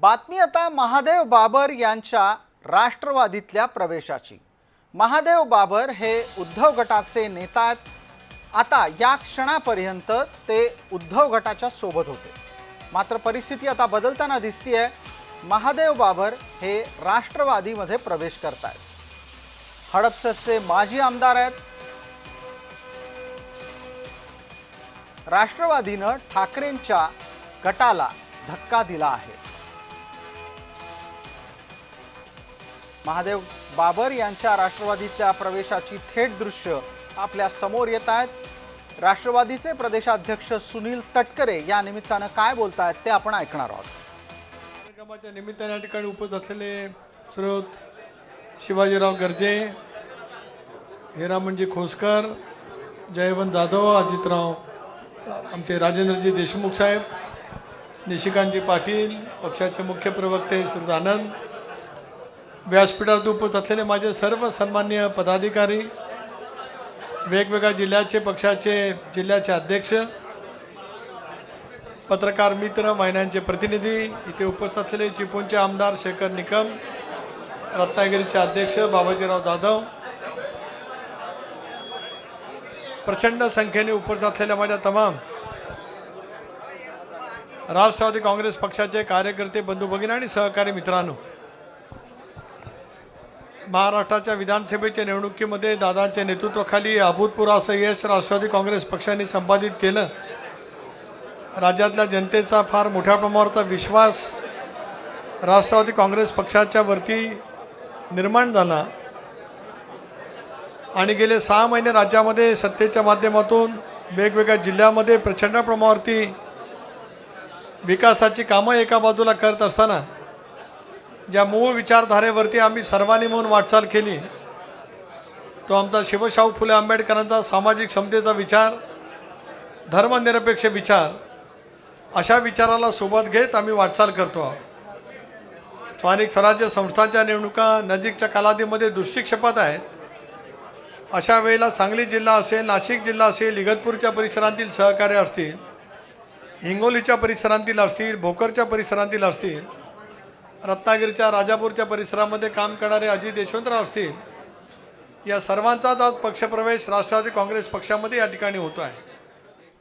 बातमी आता महादेव बाबर यांच्या राष्ट्रवादीतल्या प्रवेशाची. महादेव बाबर हे उद्धव गटाचे नेता आहेत. आता या क्षणापर्यंत ते उद्धव गटाच्या सोबत होते. मात्र परिस्थिती आता बदलताना दिसतीये. महादेव बाबर हे राष्ट्रवादीमध्ये प्रवेश करत आहेत हडपसरचे माजी आमदार आहेत. राष्ट्रवादीनं ठाकरेंच्या गटाला धक्का दिला आहे. महादेव बाबर यांच्या राष्ट्रवादीतल्या प्रवेशाची थेट दृश्य आपल्यासमोर येत आहेत. राष्ट्रवादीचे प्रदेशाध्यक्ष सुनील तटकरे या निमित्तानं काय बोलतायत ते आपण ऐकणार आहोत. कार्यक्रमाच्या निमित्ताने या ठिकाणी उपस्थित असलेले स्रोत शिवाजीराव गर्जे हिरामणजी खोसकर जयवंत जाधव अजितराव आमचे राजेंद्रजी देशमुख साहेब निशिकांतजी पाटील पक्षाचे मुख्य प्रवक्ते श्री आनंद व्यासपीठावर उपस्थित असलेले माझे सर्व सन्मान्य पदाधिकारी वेगवेगळ्या जिल्ह्याचे पक्षाचे जिल्ह्याचे अध्यक्ष पत्रकार मित्र महिन्यांचे प्रतिनिधी इथे उपस्थित असलेले चिपळूणचे आमदार शेखर निकम रत्नागिरीचे अध्यक्ष बाबाजीराव जाधव प्रचंड संख्येने उपस्थित असलेल्या माझ्या तमाम राष्ट्रवादी काँग्रेस पक्षाचे कार्यकर्ते बंधू भगिनी आणि सहकारी मित्रांनो महाराष्ट्राच्या विधानसभेच्या निवडणुकीमध्ये दादांच्या नेतृत्वाखाली अभूतपूर्व असं यश राष्ट्रवादी काँग्रेस पक्षाने संपादित केलं. राज्यातल्या जनतेचा फार मोठ्या प्रमाणावरचा विश्वास राष्ट्रवादी काँग्रेस पक्षाच्या वरती निर्माण झाला. आणि गेले सहा महिने राज्यामध्ये सत्तेच्या माध्यमातून वेगवेगळ्या जिल्ह्यामध्ये प्रचंड प्रमाणावरती विकासाची कामं एका बाजूला करत असताना ज्या मूळ विचारधारेवरती आम्ही सर्वांनी म्हणून वाटचाल केली तो आमचा शिवशाहू फुले आंबेडकरांचा सामाजिक समतेचा विचार धर्मनिरपेक्ष विचार अशा विचाराला सोबत घेत आम्ही वाटचाल करतो आहोत. स्थानिक स्वराज्य संस्थांच्या निवडणुका नजीकच्या कालावधीमध्ये दृष्टिक्षेपात आहेत. अशा वेळेला सांगली जिल्हा असेल नाशिक जिल्हा असेल इगतपूरच्या परिसरांतील सहकार्य असतील हिंगोलीच्या परिसरांतील असतील भोकरच्या परिसरांतील असतील रत्नागिरीच्या राजापूरच्या परिसरामध्ये काम करणारे अजित यशवंतराव असतील. या सर्वांचाच आज पक्षप्रवेश राष्ट्रवादी काँग्रेस पक्षामध्ये या ठिकाणी होतो आहे